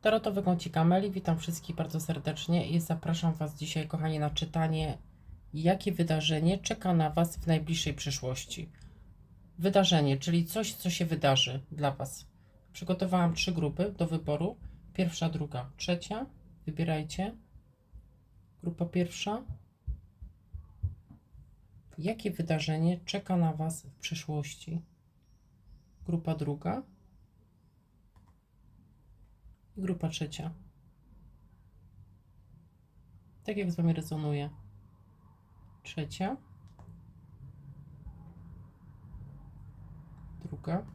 Tarotowy kącik Ameli, witam wszystkich bardzo serdecznie i zapraszam Was dzisiaj, kochani, na czytanie, jakie wydarzenie czeka na Was w najbliższej przyszłości. Wydarzenie, czyli coś, co się wydarzy dla Was. Przygotowałam trzy grupy do wyboru. Pierwsza, druga, trzecia. Wybierajcie. Grupa pierwsza. Jakie wydarzenie czeka na Was w przyszłości? Grupa druga. I grupa trzecia. Tak jak z Wami rezonuje. Trzecia. Druga.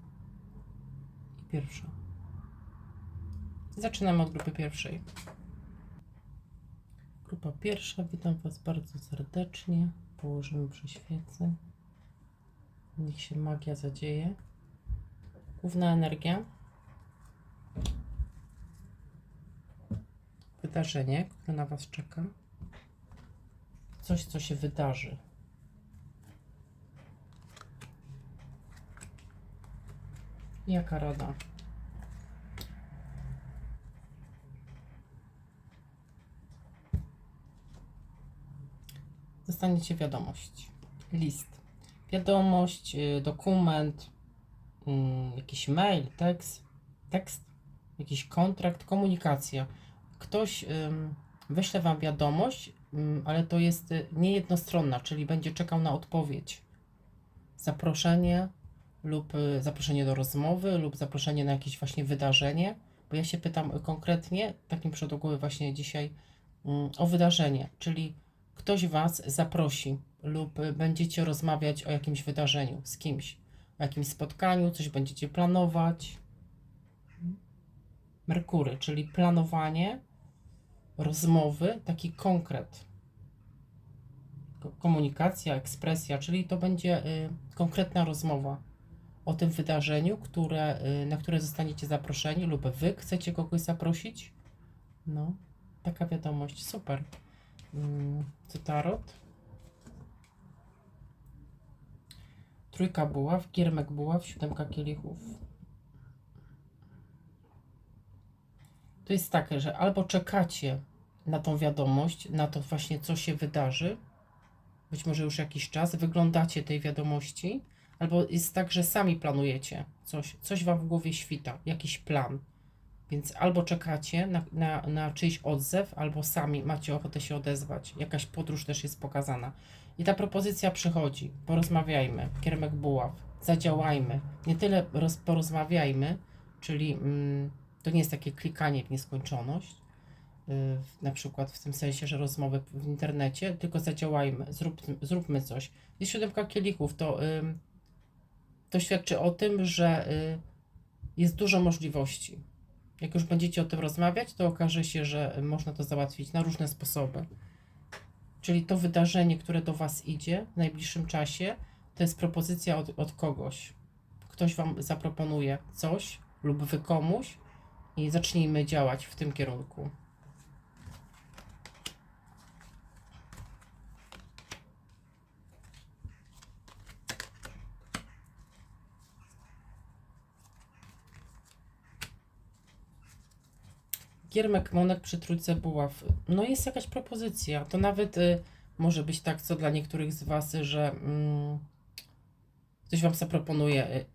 I pierwsza. Zaczynamy od grupy pierwszej. Grupa pierwsza. Witam Was bardzo serdecznie. Położymy przy świecy. Niech się magia zadzieje. Główna energia. Wydarzenie, które na Was czeka. Coś, co się wydarzy. Jaka rada? Dostaniecie wiadomość, list, wiadomość, y, dokument, mm, jakiś mail, tekst, tekst, jakiś kontrakt, komunikacja ktoś wyśle Wam wiadomość, ale to jest y, niejednostronna, czyli będzie czekał na odpowiedź. Zaproszenie lub y, zaproszenie do rozmowy lub zaproszenie na jakieś właśnie wydarzenie, bo ja się pytam konkretnie, takim przedogłowy właśnie dzisiaj, o wydarzenie, czyli ktoś Was zaprosi lub y, będziecie rozmawiać o jakimś wydarzeniu z kimś, o jakimś spotkaniu, coś będziecie planować. Merkury, czyli planowanie, rozmowy, taki konkret. Ko- Komunikacja, ekspresja, czyli to będzie y, konkretna rozmowa o tym wydarzeniu, które, y, na które zostaniecie zaproszeni, lub wy chcecie kogoś zaprosić. No, taka wiadomość, super. Mm, Co tarot? Trójka buław, giermek buław, siódemka kielichów. To jest takie, że albo czekacie na tą wiadomość, na to właśnie, co się wydarzy, być może już jakiś czas, wyglądacie tej wiadomości, albo jest tak, że sami planujecie coś, coś wam w głowie świta, jakiś plan. Więc albo czekacie na, na, na czyjś odzew, albo sami macie ochotę się odezwać. Jakaś podróż też jest pokazana. I ta propozycja przychodzi. Porozmawiajmy. Kiermek buław. Zadziałajmy. Nie tyle roz, porozmawiajmy, czyli mm, to nie jest takie klikanie w nieskończoność, y, na przykład w tym sensie, że rozmowy w internecie, tylko zadziałajmy, zrób, zróbmy coś. Jest siódemka kielichów, to, to świadczy o tym, że y, jest dużo możliwości. Jak już będziecie o tym rozmawiać, to okaże się, że można to załatwić na różne sposoby. Czyli to wydarzenie, które do Was idzie w najbliższym czasie, to jest propozycja od, od kogoś. Ktoś Wam zaproponuje coś lub Wy komuś, i zacznijmy działać w tym kierunku. Giermek Monek przy trójce buław. No jest jakaś propozycja. To nawet y, może być tak, co dla niektórych z Was, że mm, ktoś Wam zaproponuje, y,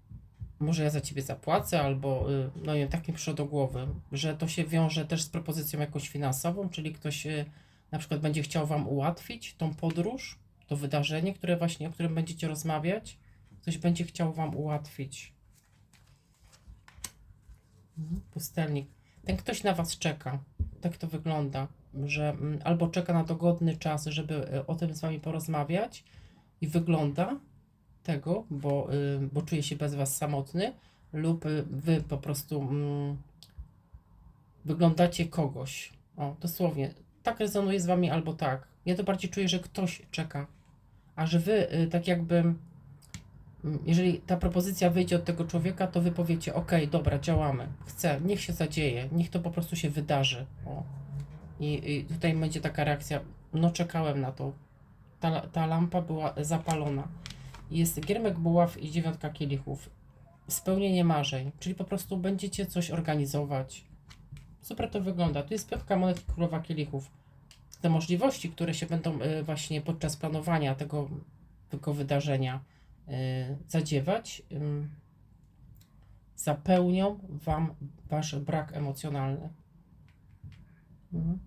może ja za ciebie zapłacę, albo y, no nie wiem, takim przyszło do głowy, że to się wiąże też z propozycją jakąś finansową, czyli ktoś y, na przykład będzie chciał wam ułatwić tą podróż, to wydarzenie, które właśnie, o którym będziecie rozmawiać, ktoś będzie chciał wam ułatwić. Mhm, Pustelnik. Ten ktoś na was czeka. Tak to wygląda, że mm, albo czeka na dogodny czas, żeby y, o tym z wami porozmawiać i wygląda, tego, bo, y, bo czuje się bez Was samotny, lub y, Wy po prostu mm, wyglądacie kogoś. O, dosłownie. Tak rezonuje z Wami albo tak. Ja to bardziej czuję, że ktoś czeka, a że Wy y, tak jakby, mm, jeżeli ta propozycja wyjdzie od tego człowieka, to Wy powiecie, ok, dobra, działamy, chcę, niech się zadzieje, niech to po prostu się wydarzy. O. I, I tutaj będzie taka reakcja, no czekałem na to. Ta, ta lampa była zapalona. Jest giermek buław i dziewiątka kielichów. Spełnienie marzeń, czyli po prostu będziecie coś organizować. Super to wygląda. Tu jest piątka monet królowa kielichów. Te możliwości, które się będą y, właśnie podczas planowania tego, tego wydarzenia y, zadziewać, zapełnią Wam Wasz brak emocjonalny. Mhm.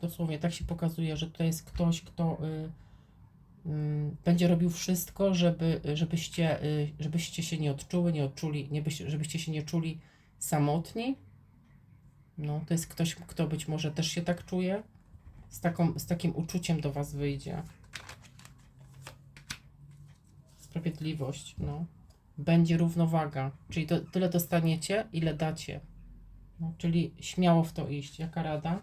Dosłownie tak się pokazuje, że tutaj jest ktoś, kto y, będzie robił wszystko, żeby, żebyście, y, żebyście się nie odczuły, nie odczuli, nie byście, żebyście się nie czuli samotni. No, to jest ktoś, kto być może też się tak czuje, z, taką, z takim uczuciem do Was wyjdzie. Sprawiedliwość, no. Będzie równowaga, czyli to, tyle dostaniecie, ile dacie. No, czyli śmiało w to iść. Jaka rada?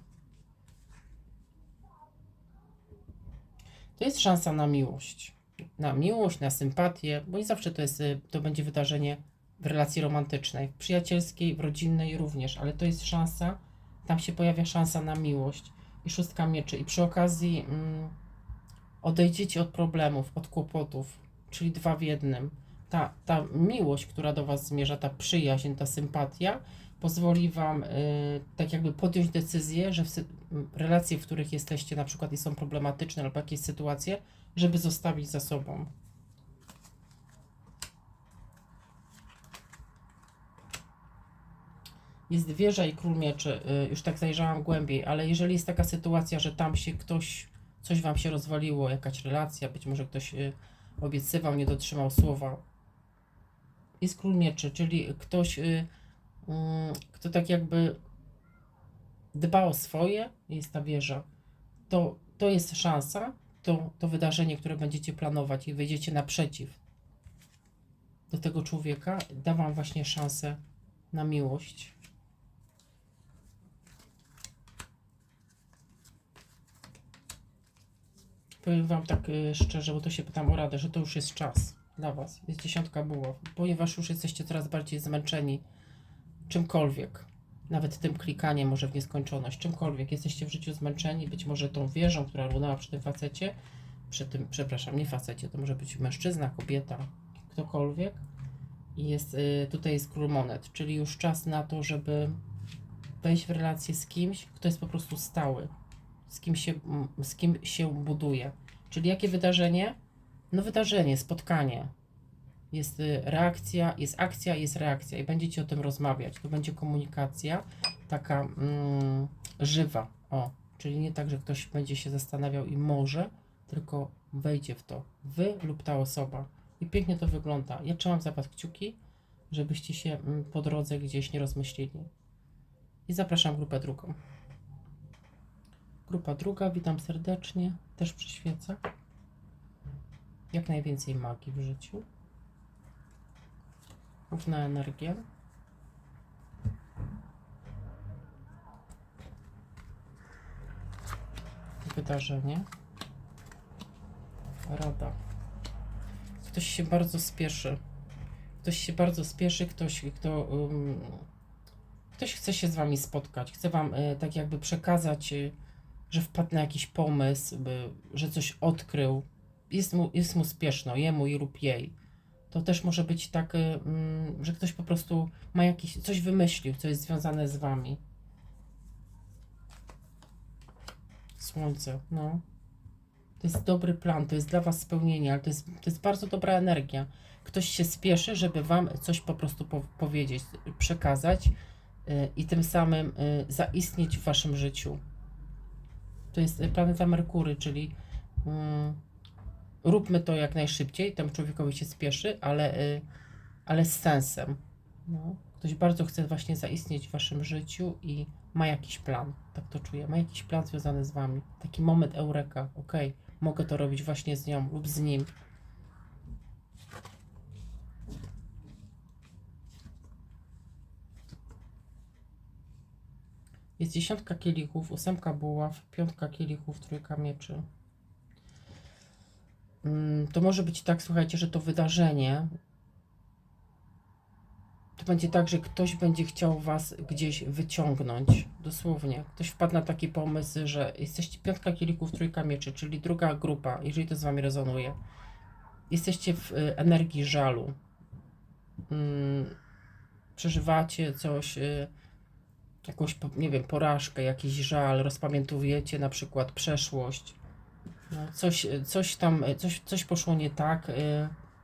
To jest szansa na miłość. Na miłość, na sympatię, bo nie zawsze to jest, y, to będzie wydarzenie w relacji romantycznej, w przyjacielskiej, w rodzinnej również, ale to jest szansa, tam się pojawia szansa na miłość i szóstka mieczy. I przy okazji mm, odejdziecie od problemów, od kłopotów, czyli dwa w jednym. Ta, ta miłość, która do Was zmierza, ta przyjaźń, ta sympatia, pozwoli Wam y, tak jakby podjąć decyzję, że w relacje, w których jesteście, na przykład i są problematyczne albo jakieś sytuacje, żeby zostawić za sobą. Jest wieża i król mieczy. y, Już tak zajrzałam głębiej, ale jeżeli jest taka sytuacja, że tam się ktoś, coś wam się rozwaliło, jakaś relacja, być może ktoś y, obiecywał, nie dotrzymał słowa. Jest król mieczy, czyli ktoś, y, kto tak jakby dba o swoje, jest ta wieża. To, to jest szansa, to, to wydarzenie, które będziecie planować i wyjdziecie naprzeciw do tego człowieka, da wam właśnie szansę na miłość. Powiem Wam tak y, szczerze, bo to się pytam o radę, że to już jest czas dla Was. Jest dziesiątka buław, ponieważ już jesteście coraz bardziej zmęczeni czymkolwiek. Nawet tym klikaniem może w nieskończoność, czymkolwiek. Jesteście w życiu zmęczeni, być może tą wieżą, która runęła przy tym facecie, przy tym, przepraszam, nie facecie, to może być mężczyzna, kobieta, ktokolwiek. I jest, y, tutaj jest król monet, czyli już czas na to, żeby wejść w relację z kimś, kto jest po prostu stały, z kim się, z kim się buduje. Czyli jakie wydarzenie? No wydarzenie, spotkanie. Jest y, reakcja, jest akcja, jest reakcja i będziecie o tym rozmawiać. To będzie komunikacja taka mm, żywa. O, czyli nie tak, że ktoś będzie się zastanawiał i może, tylko wejdzie w to. Wy lub ta osoba. I pięknie to wygląda. Ja trzymam za Was kciuki, żebyście się mm, po drodze gdzieś nie rozmyślili. I zapraszam grupę drugą. Grupa druga, witam serdecznie, też przyświeca. Jak najwięcej magii w życiu. Równa energia. Wydarzenie. Rada. Ktoś się bardzo spieszy. Ktoś się bardzo spieszy, ktoś, kto. Um, ktoś chce się z wami spotkać, chce wam y, tak jakby przekazać, y, że wpadł na jakiś pomysł, by, że coś odkrył. Jest mu, jest mu spieszno, jemu i lub jej. To też może być tak, y, mm, że ktoś po prostu ma jakiś, coś wymyślił, co jest związane z wami. Słońce, no. To jest dobry plan, to jest dla Was spełnienie, ale to jest, to jest bardzo dobra energia. Ktoś się spieszy, żeby Wam coś po prostu po, powiedzieć, przekazać y, i tym samym y, zaistnieć w Waszym życiu. To jest y, planeta Merkury, czyli mm, róbmy to jak najszybciej, temu człowiekowi się spieszy, ale, y, ale z sensem. No. Ktoś bardzo chce właśnie zaistnieć w Waszym życiu i ma jakiś plan, tak to czuję, ma jakiś plan związany z Wami. Taki moment eureka, okej, mogę to robić właśnie z nią lub z nim. Jest dziesiątka kielichów, ósemka buław, piątka kielichów, trójka mieczy. Mm, To może być tak, słuchajcie, że to wydarzenie to będzie tak, że ktoś będzie chciał was gdzieś wyciągnąć. Dosłownie. Ktoś wpadł na taki pomysł, że jesteście piątka kielichów, trójka mieczy, czyli druga grupa, jeżeli to z wami rezonuje. Jesteście w y, energii żalu. Mm, przeżywacie coś, y, jakąś, nie wiem, porażkę, jakiś żal, rozpamiętujecie na przykład przeszłość. No, coś, coś tam, coś, coś poszło nie tak, y,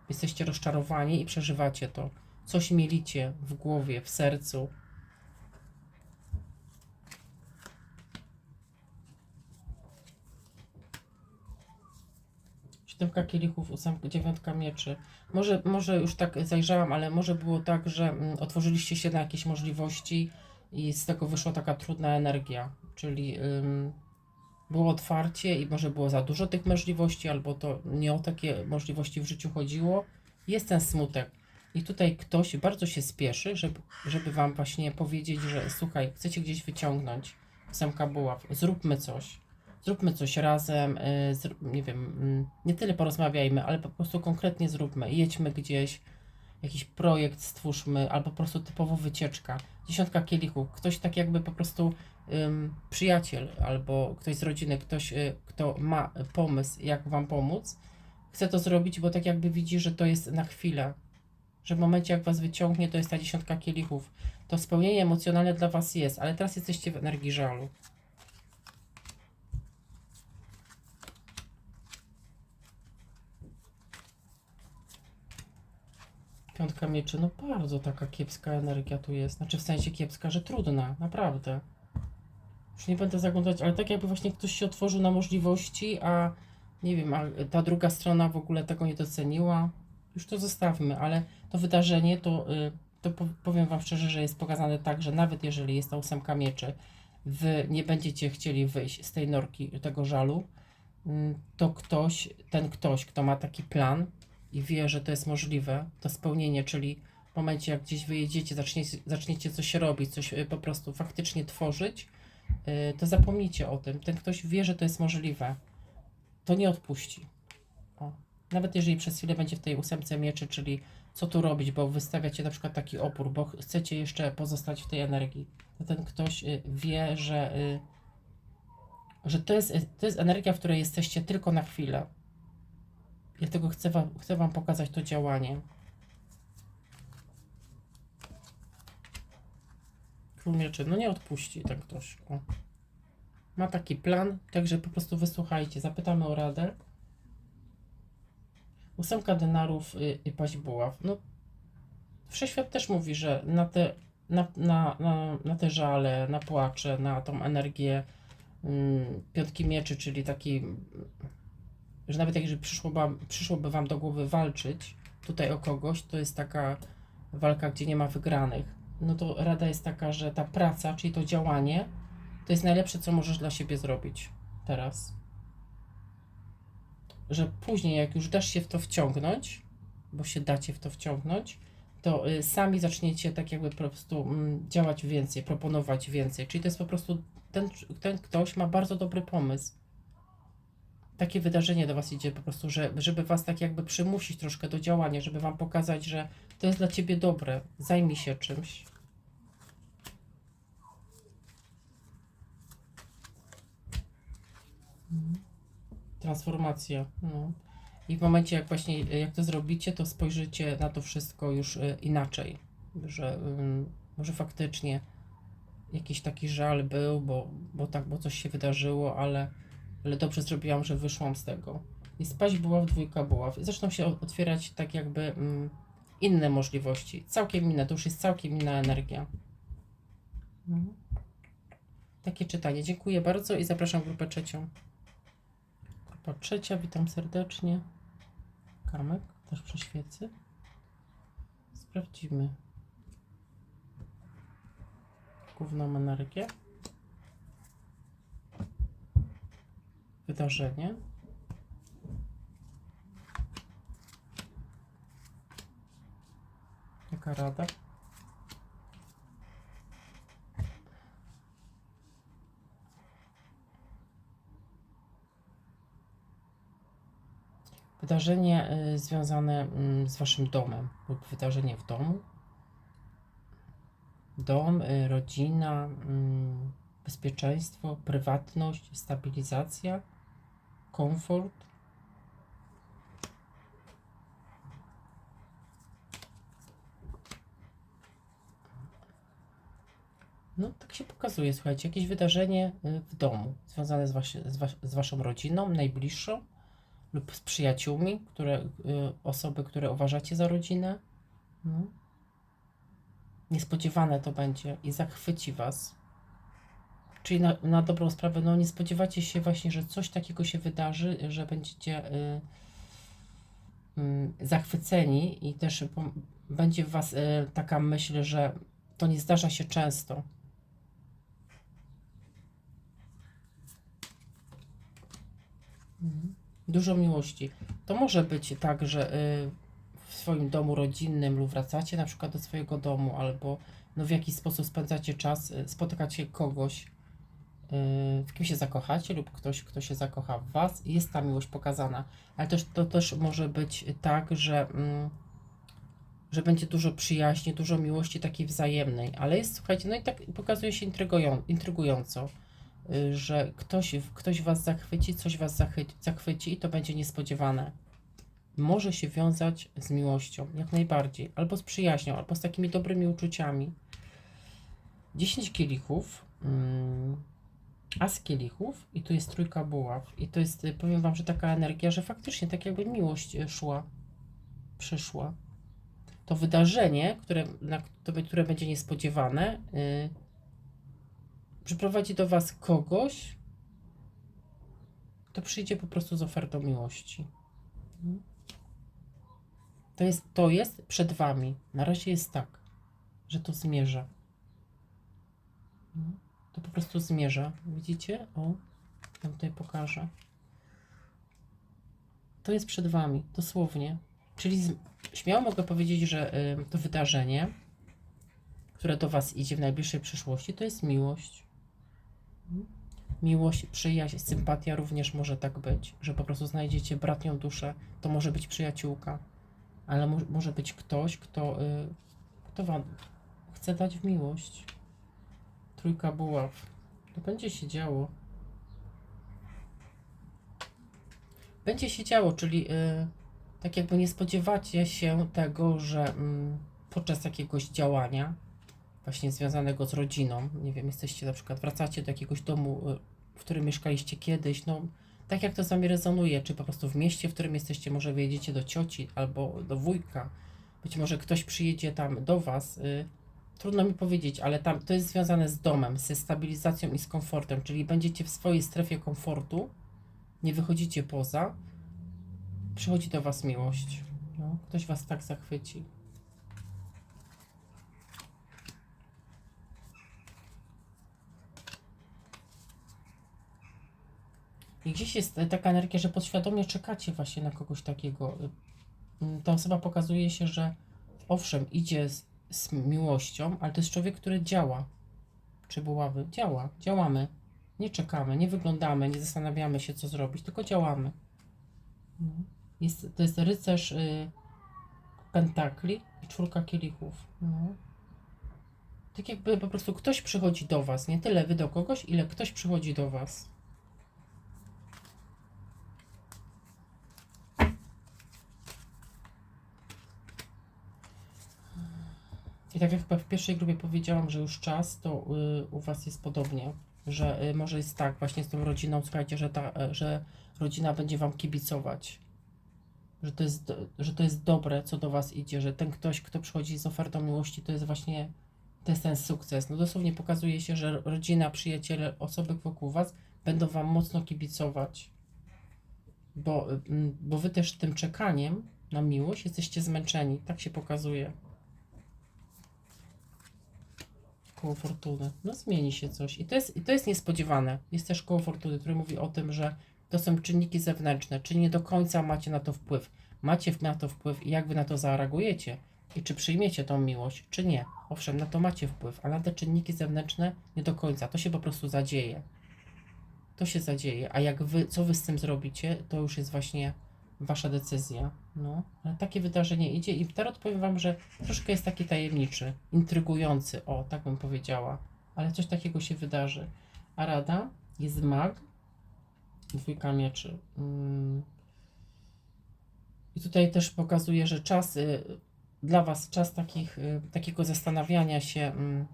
jesteście rozczarowani i przeżywacie to. Coś mielicie w głowie, w sercu. Siódemka kielichów, dziewiątka mieczy. Może, może już tak zajrzałam, ale może było tak, że mm, otworzyliście się na jakieś możliwości i z tego wyszła taka trudna energia, czyli ym, było otwarcie i może było za dużo tych możliwości, albo to nie o takie możliwości w życiu chodziło. Jest ten smutek. I tutaj ktoś bardzo się spieszy, żeby, żeby wam właśnie powiedzieć, że słuchaj, chcecie gdzieś wyciągnąć ósemka buław, zróbmy coś. Zróbmy coś razem, y, nie wiem, mm, nie tyle porozmawiajmy, ale po prostu konkretnie zróbmy. Jedźmy gdzieś, jakiś projekt stwórzmy, albo po prostu typowo wycieczka. Dziesiątka kielichów, ktoś tak jakby po prostu przyjaciel, albo ktoś z rodziny, ktoś, y, kto ma pomysł, jak wam pomóc, chce to zrobić, bo tak jakby widzi, że to jest na chwilę. Że w momencie, jak was wyciągnie, to jest ta dziesiątka kielichów. To spełnienie emocjonalne dla was jest, ale teraz jesteście w energii żalu. Piątka mieczy, no bardzo taka kiepska energia tu jest. Znaczy w sensie kiepska, że trudna, naprawdę. Już nie będę zaglądać, ale tak jakby właśnie ktoś się otworzył na możliwości, a nie wiem, a ta druga strona w ogóle tego nie doceniła. Już to zostawmy, ale to wydarzenie to, y, to po- powiem Wam szczerze, że jest pokazane tak, że nawet jeżeli jest ta ósemka mieczy, Wy nie będziecie chcieli wyjść z tej norki tego żalu, mm, to ktoś, ten ktoś, kto ma taki plan i wie, że to jest możliwe, to spełnienie, czyli w momencie, jak gdzieś wyjedziecie, zaczniecie, zaczniecie coś robić, coś y, po prostu faktycznie tworzyć, to zapomnijcie o tym. Ten ktoś wie, że to jest możliwe. To nie odpuści. O. Nawet jeżeli przez chwilę będzie w tej ósemce mieczy, czyli co tu robić, bo wystawiacie na przykład taki opór, bo ch- chcecie jeszcze pozostać w tej energii, to ten ktoś y, wie, że, y, że to, jest, y, to jest energia, w której jesteście tylko na chwilę. Dlatego chcę wam, chcę wam pokazać to działanie. Król mieczy, no nie odpuści ktoś. O. Ma taki plan, także po prostu wysłuchajcie, zapytamy o radę. Ósemka denarów y, i paść buław. No, wszechświat też mówi, że na te, na, na, na, na te żale, na płacze, na tą energię mm, piątki mieczy, czyli taki, że nawet jak jeżeli przyszło wam, przyszłoby wam do głowy walczyć tutaj o kogoś, to jest taka walka, gdzie nie ma wygranych. No to rada jest taka, że ta praca, czyli to działanie, to jest najlepsze, co możesz dla siebie zrobić teraz że później, jak już dasz się w to wciągnąć, bo się dacie w to wciągnąć, to y, sami zaczniecie tak jakby po prostu mm, działać więcej, proponować więcej. Czyli to jest po prostu ten, ten ktoś ma bardzo dobry pomysł. Takie wydarzenie do Was idzie po prostu, że, żeby Was tak jakby przymusić troszkę do działania, żeby Wam pokazać, że to jest dla Ciebie dobre, zajmij się czymś. Transformacja. No. I w momencie, jak właśnie jak to zrobicie, to spojrzycie na to wszystko już y, inaczej. Że ym, może faktycznie jakiś taki żal był, bo, bo tak, bo coś się wydarzyło, ale, ale dobrze zrobiłam, że wyszłam z tego. I spaść była w dwójka buław. I zaczną się otwierać tak jakby mm, inne możliwości. Całkiem inne, to już jest całkiem inna energia. Mhm. Takie czytanie. Dziękuję bardzo i zapraszam grupę trzecią. Grupa trzecia, witam serdecznie. Kamek, też przy świecy. Sprawdzimy. Główną energię. Wydarzenie. Jaka rada? Wydarzenie y, związane mm, z waszym domem lub wydarzenie w domu. Dom, y, rodzina, mm, bezpieczeństwo, prywatność, stabilizacja, komfort. No, tak się pokazuje, słuchajcie, jakieś wydarzenie y, w domu związane z, waszy, z, was, z waszą rodziną, najbliższą lub z przyjaciółmi, które, y, osoby, które uważacie za rodzinę. No. Niespodziewane to będzie i zachwyci was. Czyli na, na dobrą sprawę, no nie spodziewacie się właśnie, że coś takiego się wydarzy, że będziecie y, y, zachwyceni i też będzie w was y, taka myśl, że to nie zdarza się często. Mhm. Dużo miłości. To może być tak, że y, w swoim domu rodzinnym lub wracacie na przykład do swojego domu, albo no, w jakiś sposób spędzacie czas, y, spotykacie kogoś, w kim się zakochacie, lub ktoś, kto się zakocha w was, jest ta miłość pokazana. Ale też to też może być tak, że, mm, że będzie dużo przyjaźni, dużo miłości takiej wzajemnej. Ale jest, słuchajcie, no i tak pokazuje się intrygują, intrygująco y, że ktoś, ktoś was zachwyci, coś was zachwyci i to będzie niespodziewane. Może się wiązać z miłością, jak najbardziej, albo z przyjaźnią, albo z takimi dobrymi uczuciami. 10 kielichów, mm, as kielichów i tu jest trójka buław. I to jest, y, powiem wam, że taka energia, że faktycznie tak jakby miłość y, szła, przyszła. To wydarzenie, które, na, to, które będzie niespodziewane, y, przyprowadzi do Was kogoś, kto przyjdzie po prostu z ofertą miłości. To jest, to jest przed Wami. Na razie jest tak, że to zmierza. To po prostu zmierza. Widzicie? O, ja tutaj pokażę. To jest przed Wami, dosłownie. Czyli z, śmiało mogę powiedzieć, że y, to wydarzenie, które do Was idzie w najbliższej przyszłości, to jest miłość. Miłość, przyjaźń, sympatia również może tak być, że po prostu znajdziecie bratnią duszę. To może być przyjaciółka, ale mo może być ktoś, kto, y, kto Wam chce dać w miłość. Trójka buław. To będzie się działo. Będzie się działo, czyli y, tak jakby nie spodziewacie się tego, że mm, podczas jakiegoś działania, właśnie związanego z rodziną, nie wiem, jesteście na przykład, wracacie do jakiegoś domu, y, w którym mieszkaliście kiedyś, no tak jak to z wami rezonuje, czy po prostu w mieście, w którym jesteście, może wyjedziecie do cioci albo do wujka, być może ktoś przyjedzie tam do was, y, trudno mi powiedzieć, ale tam to jest związane z domem, ze stabilizacją i z komfortem, czyli będziecie w swojej strefie komfortu, nie wychodzicie poza, przychodzi do was miłość, no, ktoś was tak zachwyci. I gdzieś jest taka energia, że podświadomie czekacie właśnie na kogoś takiego. Mm, Ta osoba pokazuje się, że owszem, idzie z, z miłością, ale to jest człowiek, który działa. Czy buławy? Działa. Działamy. Nie czekamy, nie wyglądamy, nie zastanawiamy się, co zrobić, tylko działamy. Jest, to jest rycerz y, pentakli i czwórka kielichów. No. Tak jakby po prostu ktoś przychodzi do Was, nie tyle Wy do kogoś, ile ktoś przychodzi do Was. I tak jak chyba w pierwszej grupie powiedziałam, że już czas, to y, u Was jest podobnie, że y, może jest tak właśnie z tą rodziną, słuchajcie, że, ta, y, że rodzina będzie Wam kibicować, że to, jest, że to jest dobre, co do Was idzie, że ten ktoś, kto przychodzi z ofertą miłości, to jest właśnie to jest ten sukces. No dosłownie pokazuje się, że rodzina, przyjaciele, osoby wokół Was będą Wam mocno kibicować, bo, y, bo Wy też tym czekaniem na miłość jesteście zmęczeni, tak się pokazuje. Koło fortuny. No zmieni się coś. I to, jest, I to jest niespodziewane. Jest też koło fortuny, które mówi o tym, że to są czynniki zewnętrzne, czy nie do końca macie na to wpływ. Macie na to wpływ i jak wy na to zareagujecie i czy przyjmiecie tą miłość, czy nie. Owszem, na to macie wpływ, ale na te czynniki zewnętrzne nie do końca. To się po prostu zadzieje. To się zadzieje. A jak wy, co wy z tym zrobicie, to już jest właśnie wasza decyzja. No, ale takie wydarzenie idzie i tarot powiem wam, że troszkę jest taki tajemniczy, intrygujący, o, tak bym powiedziała, ale coś takiego się wydarzy. A rada jest mag, dwójka mieczy. Mm. I tutaj też pokazuje, że czas y, dla was, czas takich, y, takiego zastanawiania się, mm,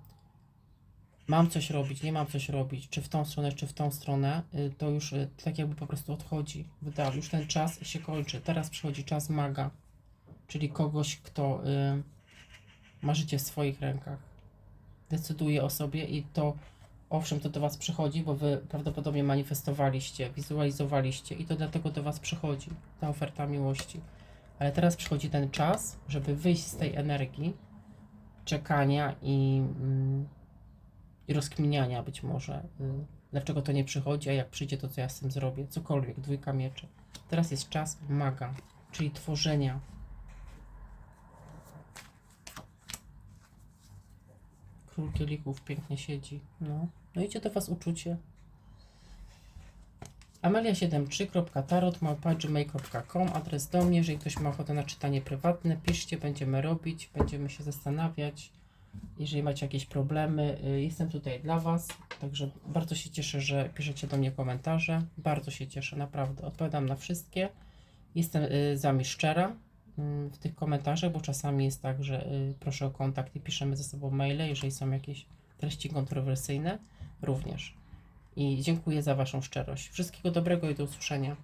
mam coś robić, nie mam coś robić, czy w tą stronę, czy w tą stronę, y, to już y, tak jakby po prostu odchodzi. Wyda, już ten czas się kończy. Teraz przychodzi czas maga, czyli kogoś, kto y, ma życie w swoich rękach. Decyduje o sobie i to, owszem, to do Was przychodzi, bo Wy prawdopodobnie manifestowaliście, wizualizowaliście i to dlatego do Was przychodzi ta oferta miłości. Ale teraz przychodzi ten czas, żeby wyjść z tej energii czekania i, mm, i rozkminiania być może, y, dlaczego to nie przychodzi, a jak przyjdzie, to co ja z tym zrobię, cokolwiek, dwójka mieczy. Teraz jest czas maga, czyli tworzenia. Król kielichów pięknie siedzi. No, no idzie do Was uczucie. amelia73.tarot.gmail.com Adres do mnie, jeżeli ktoś ma ochotę na czytanie prywatne, piszcie, będziemy robić, będziemy się zastanawiać. Jeżeli macie jakieś problemy, y, jestem tutaj dla Was, także bardzo się cieszę, że piszecie do mnie komentarze. Bardzo się cieszę, naprawdę. Odpowiadam na wszystkie. Jestem y, z Wami szczera y, w tych komentarzach, bo czasami jest tak, że proszę o kontakt i piszemy ze sobą maile, jeżeli są jakieś treści kontrowersyjne, również. I dziękuję za Waszą szczerość. Wszystkiego dobrego i do usłyszenia.